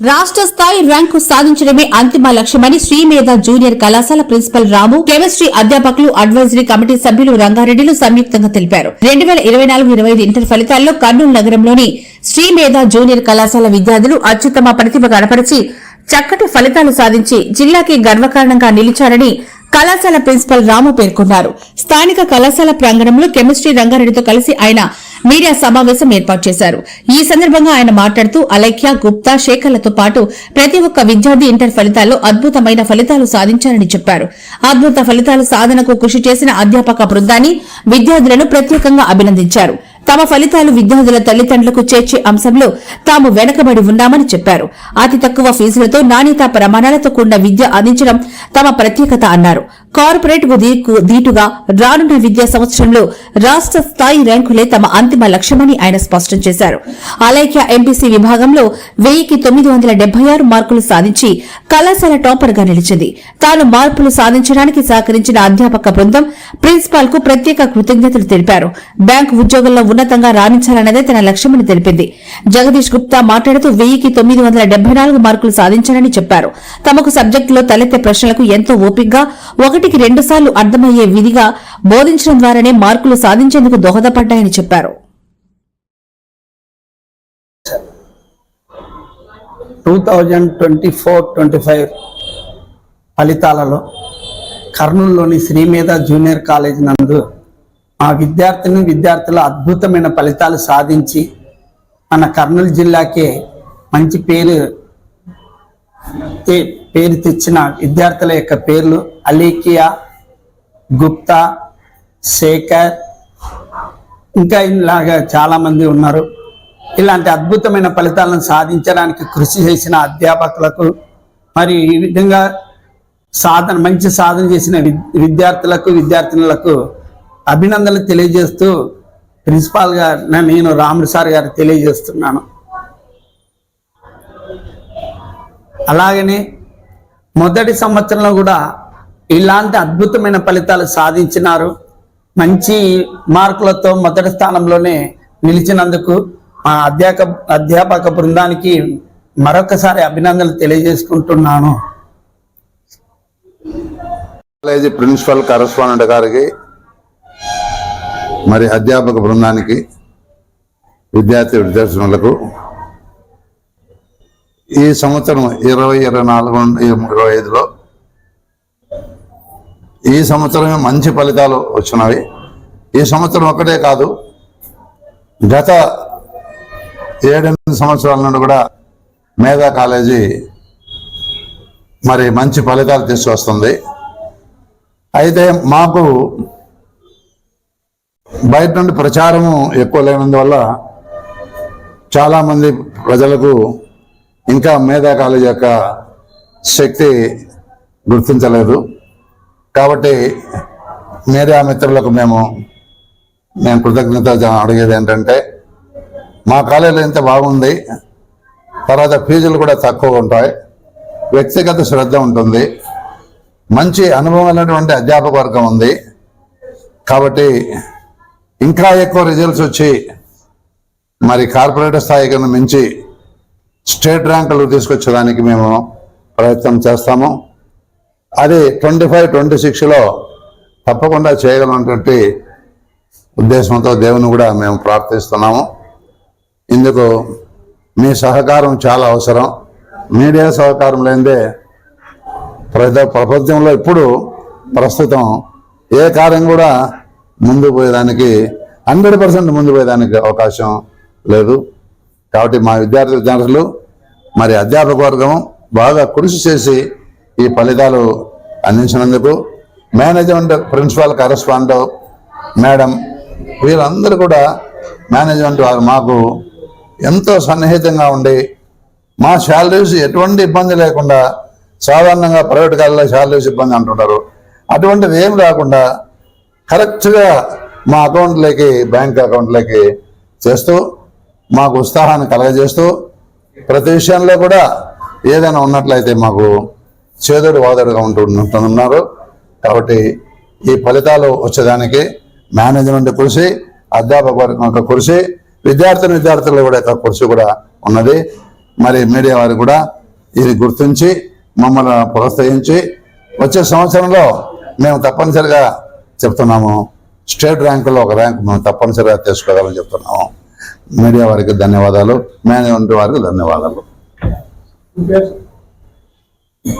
రాష్ట్ర స్థాయి ర్యాంకు సాధించడమే అంతిమ లక్ష్యమని శ్రీమేధ జూనియర్ కళాశాల ప్రిన్సిపల్ రాము కెమిస్ట్రీ అధ్యాపకులు అడ్వైజరీ కమిటీ సభ్యులు రంగారెడ్డిలు సంయుక్తంగా తెలిపారు. రెండు వేల ఇరవై నాలుగు ఇరవై ఐదు ఇంటర్ ఫలితాల్లో కర్నూలు నగరంలోని శ్రీమేధ జూనియర్ కళాశాల విద్యార్థులు అత్యుత్తమ ప్రతిభ కనపరిచి చక్కటి ఫలితాలు సాధించి జిల్లాకి గర్వకారణంగా నిలిచారని కళాశాల ప్రిన్సిపల్ రాము పేర్కొన్నారు. స్థానిక కళాశాల ప్రాంగణంలో కెమిస్ట్రీ రంగారెడ్డితో కలిసి ఆయన మీడియా సమావేశం ఏర్పాటు చేశారు. ఈ సందర్భంగా ఆయన మాట్లాడుతూ అలైక్య గుప్తా శేఖర్లతో పాటు ప్రతి ఒక్క విద్యార్థి ఇంటర్ ఫలితాల్లో అద్భుతమైన ఫలితాలు సాధించారని చెప్పారు. అద్భుత ఫలితాలు సాధనకు కృషి చేసిన అధ్యాపక బృందాన్ని విద్యార్థులను ప్రత్యేకంగా అభినందించారు. తమ ఫలితాలు విద్యార్థుల తల్లిదండ్రులకు చేర్చే అంశంలో తాము వెనకబడి ఉన్నామని చెప్పారు. అతి తక్కువ ఫీజులతో నాణ్యతా ప్రమాణాలతో కూడిన విద్య అందించడం తమ ప్రత్యేకత అన్నారు. కార్పొరేట్కు దీటుగా రానున్న విద్యా సంవత్సరంలో రాష్ట్ర స్థాయి ర్యాంకులే తమ అంతిమ లక్ష్యమని ఆయన స్పష్టం చేశారు. అలైక్య ఎంపీసీ విభాగంలో వెయ్యికి తొమ్మిది వందల డెబ్బై ఆరు మార్కులు సాధించి కళాశాల టాపర్గా నిలిచింది. తాను మార్పులు సాధించడానికి సహకరించిన అధ్యాపక బృందం ప్రిన్సిపాల్కు ప్రత్యేక కృతజ్ఞతలు తెలిపారు. బ్యాంకు ఉద్యోగంలో ఉన్నతంగా రాణించాలన్నదే తన లక్ష్యమని తెలిపింది. జగదీష్ గుప్తా మాట్లాడుతూ వెయ్యికి తొమ్మిది వందల డెబ్బై నాలుగు మార్కులు సాధించారని చెప్పారు. తమకు సబ్జెక్టులో తలెత్తే ప్రశ్నలకు ఎంతో ఓపికగా ఒకటికి రెండు సార్లు అర్థమయ్యే విధిగా బోధించడం ద్వారానే మార్కులు సాధించేందుకు దోహదపడ్డాయని చెప్పారు. Two thousand twenty four twenty five ఫలితాలలో కర్నూలులోని శ్రీమేధ జూనియర్ కాలేజ్ నందు మా విద్యార్థిని విద్యార్థులు అద్భుతమైన ఫలితాలు సాధించి మన కర్నూలు జిల్లాకే మంచి పేరు పేరు తెచ్చిన విద్యార్థుల యొక్క పేర్లు అలీకియా గుప్తా శేఖర్ ఇంకా ఇలాగా చాలామంది ఉన్నారు. ఇలాంటి అద్భుతమైన ఫలితాలను సాధించడానికి కృషి చేసిన అధ్యాపకులకు మరి ఈ విధంగా సాధన మంచి సాధన చేసిన విద్యార్థులకు విద్యార్థినులకు అభినందనలు తెలియజేస్తూ ప్రిన్సిపాల్ గారు నేను రాముడు సార్ గారు తెలియజేస్తున్నాను. అలాగనే మొదటి సంవత్సరంలో కూడా ఇలాంటి అద్భుతమైన ఫలితాలు సాధించినారు. మంచి మార్కులతో మొదటి స్థానంలోనే నిలిచినందుకు మా అధ్యాపక అధ్యాపక బృందానికి మరొకసారి అభినందనలు తెలియజేసుకుంటున్నాను. కాలేజీ ప్రిన్సిపల్ కరస్పాండెంట్ గారికి మరి అధ్యాపక బృందానికి విద్యార్థి విద్యార్థులకు ఈ సంవత్సరం ఇరవై ఇరవై నాలుగు ఇరవై ఐదులో ఈ సంవత్సరమే మంచి ఫలితాలు వచ్చినవి. ఈ సంవత్సరం ఒకటే కాదు గత ఏడెనిమిది సంవత్సరాల నుండి కూడా మేధా కాలేజీ మరి మంచి ఫలితాలు తీసుకొస్తుంది. అయితే మాకు బయట నుండి ప్రచారము ఎక్కువ లేనందువల్ల చాలామంది ప్రజలకు ఇంకా మేధా కాలేజ్ యొక్క శక్తి గుర్తించలేదు. కాబట్టి మేధా మిత్రులకు మేము నేను కృతజ్ఞత అడిగేది ఏంటంటే మా కాలేజీలో ఎంత బాగుంది తర్వాత ఫీజులు కూడా తక్కువ ఉంటాయి వ్యక్తిగత శ్రద్ధ ఉంటుంది మంచి అనుభవం ఉన్నటువంటి అధ్యాపక వర్గం ఉంది కాబట్టి ఇంకా ఎక్కువ రిజల్ట్స్ వచ్చి మరి కార్పొరేట్ స్థాయి కన్నా మించి స్టేట్ ర్యాంకులు తీసుకొచ్చేదానికి మేము ప్రయత్నం చేస్తాము. అది ట్వంటీ ఫైవ్ ట్వంటీ సిక్స్లో తప్పకుండా చేయగలనటువంటి ఉద్దేశంతో దేవుని కూడా మేము ప్రార్థిస్తున్నాము. ఇందుకు మీ సహకారం చాలా అవసరం. మీడియా సహకారం లేదే ప్రజ ప్రపంచంలో ఇప్పుడు ప్రస్తుతం ఏ కార్యం కూడా ముందు పోయేదానికి హండ్రెడ్ పర్సెంట్ ముందు పోయేదానికి అవకాశం లేదు. కాబట్టి మా విద్యార్థుల జనరలు మరి అధ్యాపక వర్గం బాగా కృషి చేసి ఈ ఫలితాలు అందించినందుకు మేనేజ్మెంట్ ప్రిన్సిపాల్ కరెస్పాండెంట్ మేడం వీళ్ళందరూ కూడా మేనేజ్మెంట్ వారు మాకు ఎంతో సన్నిహితంగా ఉండి మా శాలరీస్ ఎటువంటి ఇబ్బంది లేకుండా సాధారణంగా ప్రైవేట్ కాలేజీలో శాలరీస్ ఇబ్బంది అంటుంటారు. అటువంటిది ఏం రాకుండా కరెక్ట్గా మా అకౌంట్లోకి బ్యాంక్ అకౌంట్లోకి చేస్తూ మాకు ఉత్సాహాన్ని కలగజేస్తూ ప్రతి విషయంలో కూడా ఏదైనా ఉన్నట్లయితే మాకు చేదుడు వాదడుగా ఉంటూ ఉంటున్నారు. కాబట్టి ఈ ఫలితాలు వచ్చేదానికి మేనేజ్మెంట్ కృషి అధ్యాపక వర్గం యొక్క కృషి విద్యార్థిని విద్యార్థుల కూడా యొక్క కృషి కూడా ఉన్నది. మరి మీడియా వారు కూడా ఇది గుర్తించి మమ్మల్ని ప్రోత్సహించి వచ్చే సంవత్సరంలో మేము తప్పనిసరిగా చెప్తున్నాము. స్టేట్ ర్యాంకులో ఒక ర్యాంక్ మేము తప్పనిసరిగా తీసుకోగలని చెప్తున్నాము. మీడియా వారికి ధన్యవాదాలు మేనేజ్మెంట్ వారికి ధన్యవాదాలు. ఈ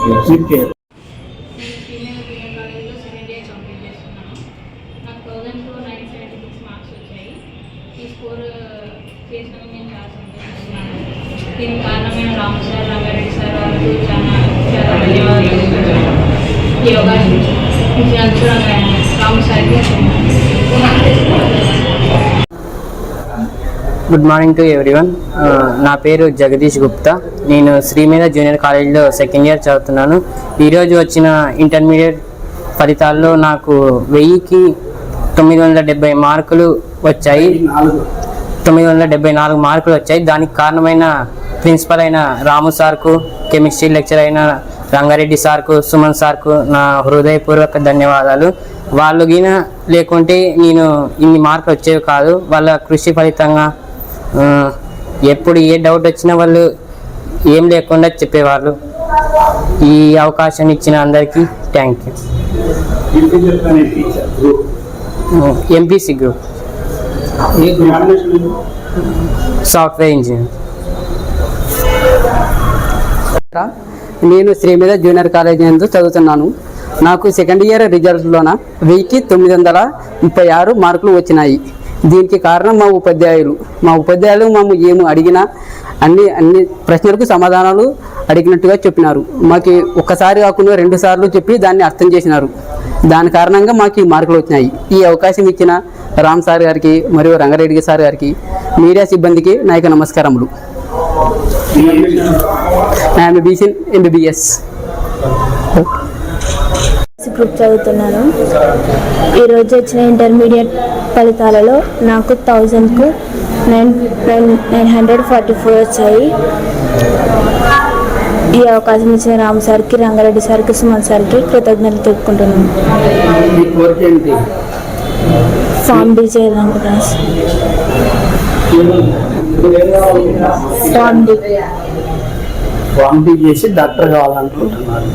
దీనికి కారణమైన సార్ రంగారెడ్డి సార్ వాళ్ళకు చాలా చాలా ధన్యవాదాలు ఇచ్చినందుకు సార్కి గుడ్ మార్నింగ్ టు ఎవ్రీవన్ నా పేరు జగదీష్ గుప్తా. నేను శ్రీమేధ జూనియర్ కాలేజ్లో సెకండ్ ఇయర్ చదువుతున్నాను. ఈరోజు వచ్చిన ఇంటర్మీడియట్ ఫలితాల్లో నాకు వెయ్యికి తొమ్మిది వందల డెబ్బై మార్కులు వచ్చాయి. తొమ్మిది వందల డెబ్బై నాలుగు మార్కులు వచ్చాయి. దానికి కారణమైన ప్రిన్సిపల్ అయిన రాము సార్కు కెమిస్ట్రీ లెక్చర్ అయిన రంగారెడ్డి సార్కు సుమన్ సార్కు నా హృదయపూర్వక ధన్యవాదాలు. వాళ్ళు గిన లేకుంటే నేను ఇన్ని మార్కులు వచ్చేవి కాదు. వాళ్ళ కృషి ఫలితంగా ఎప్పుడు ఏ డౌట్ వచ్చినా వాళ్ళు ఏం లేకుండా చెప్పేవాళ్ళు. ఈ అవకాశం ఇచ్చిన అందరికీ thank you MPC group software engineer నేను శ్రీమేధ జూనియర్ కాలేజ్ నందు చదువుతున్నాను. నాకు సెకండ్ ఇయర్ రిజల్ట్లోన వెయ్యికి తొమ్మిది వందల ముప్పై ఆరు మార్కులు వచ్చినాయి. దీనికి కారణం మా ఉపాధ్యాయులు. మా ఉపాధ్యాయులు మేము ఏమి అడిగినా అన్ని అన్ని ప్రశ్నలకు సమాధానాలు అడిగినట్టుగా చెప్పినారు. మాకు ఒక్కసారి కాకుండా రెండు సార్లు చెప్పి దాన్ని అర్థం చేసినారు. దాని కారణంగా మాకు ఈ మార్కులు వచ్చినాయి. ఈ అవకాశం ఇచ్చిన రామ్ సార్ గారికి మరియు రంగారెడ్డి సార్ గారికి మీడియా సిబ్బందికి నా యొక్క నమస్కారములు. ఐఎమ్ ఎంబీబీఎస్ గ్రూప్ చదువుతున్నాను. ఈరోజు వచ్చిన ఇంటర్మీడియట్ ఫలితాలలో నాకు థౌజండ్కు nine nine nine hundred forty four వచ్చాయి. ఈ అవకాశం ఇచ్చిన రామ్ సార్కి రంగారెడ్డి సార్కి సుమన్ సార్కి కృతజ్ఞతలు తెలుపుకుంటున్నాను ఫామ్ డీ చేయాలనుకుంటున్నాను ఫామ్ డీ. వామిటింగ్ చేసి డాక్టర్ కావాలనుకుంటున్నారు.